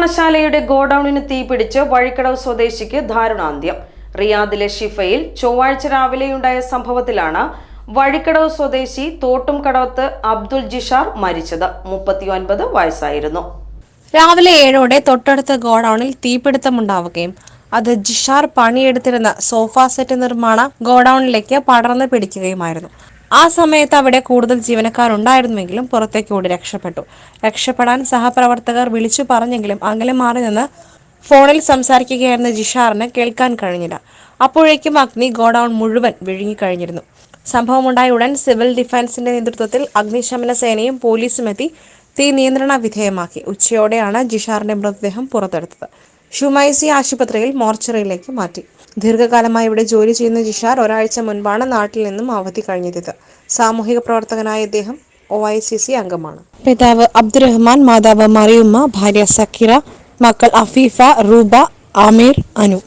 മസാലയുടെ ഗോഡൌണിന് തീപിടിച്ച് വഴിക്കടവ് സ്വദേശിക്ക് ദാരുണാന്ത്യം. റിയാദിലെ ഷിഫയിൽ ചൊവ്വാഴ്ച രാവിലെയുണ്ടായ സംഭവത്തിലാണ് വഴിക്കടവ് സ്വദേശി തോട്ടും കടവത്ത് അബ്ദുൽ ജിഷാർ മരിച്ചത്. മുപ്പത്തിയൊൻപത് വയസ്സായിരുന്നു. രാവിലെ ഏഴോടെ തൊട്ടടുത്ത ഗോഡൌണിൽ തീപിടുത്തമുണ്ടാവുകയും അത് ജിഷാർ പണിയെടുത്തിരുന്ന സോഫ സെറ്റ് നിർമ്മാണ ഗോഡൌണിലേക്ക് പടർന്നു പിടിക്കുകയുമായിരുന്നു. ആ സമയത്ത് അവിടെ കൂടുതൽ ജീവനക്കാർ ഉണ്ടായിരുന്നുവെങ്കിലും പുറത്തേക്ക് ഓടി രക്ഷപ്പെട്ടു. രക്ഷപ്പെടാൻ സഹപ്രവർത്തകർ വിളിച്ചു പറഞ്ഞെങ്കിലും അകലെ മാറി നിന്ന് ഫോണിൽ സംസാരിക്കുകയായിരുന്ന ജിഷാറിന് കേൾക്കാൻ കഴിഞ്ഞില്ല. അപ്പോഴേക്കും അഗ്നി ഗോഡൌൺ മുഴുവൻ വിഴുങ്ങിക്കഴിഞ്ഞിരുന്നു. സംഭവമുണ്ടായ ഉടൻ സിവിൽ ഡിഫൻസിന്റെ നേതൃത്വത്തിൽ അഗ്നിശമന സേനയും പോലീസും എത്തി തീ നിയന്ത്രണ വിധേയമാക്കി. ഉച്ചയോടെയാണ് ജിഷാറിന്റെ മൃതദേഹം പുറത്തെടുത്തത്. ഷുമൈസി ആശുപത്രിയിൽ മോർച്ചറിയിലേക്ക് മാറ്റി. ദീർഘകാലമായി ഇവിടെ ജോലി ചെയ്യുന്ന ജിഷാർ ഒരാഴ്ച മുൻപാണ് നാട്ടിൽ നിന്നും അവധി കഴിഞ്ഞത് സാമൂഹിക പ്രവർത്തകനായ ഇദ്ദേഹം ഒ ഐ സി സി അംഗമാണ്. പിതാവ് അബ്ദുറഹ്മാൻ മാതാവ് മറിയുമ്മ ഭാര്യ സക്കിറ മക്കൾ അഫീഫ റൂബ ആമീർ അനു.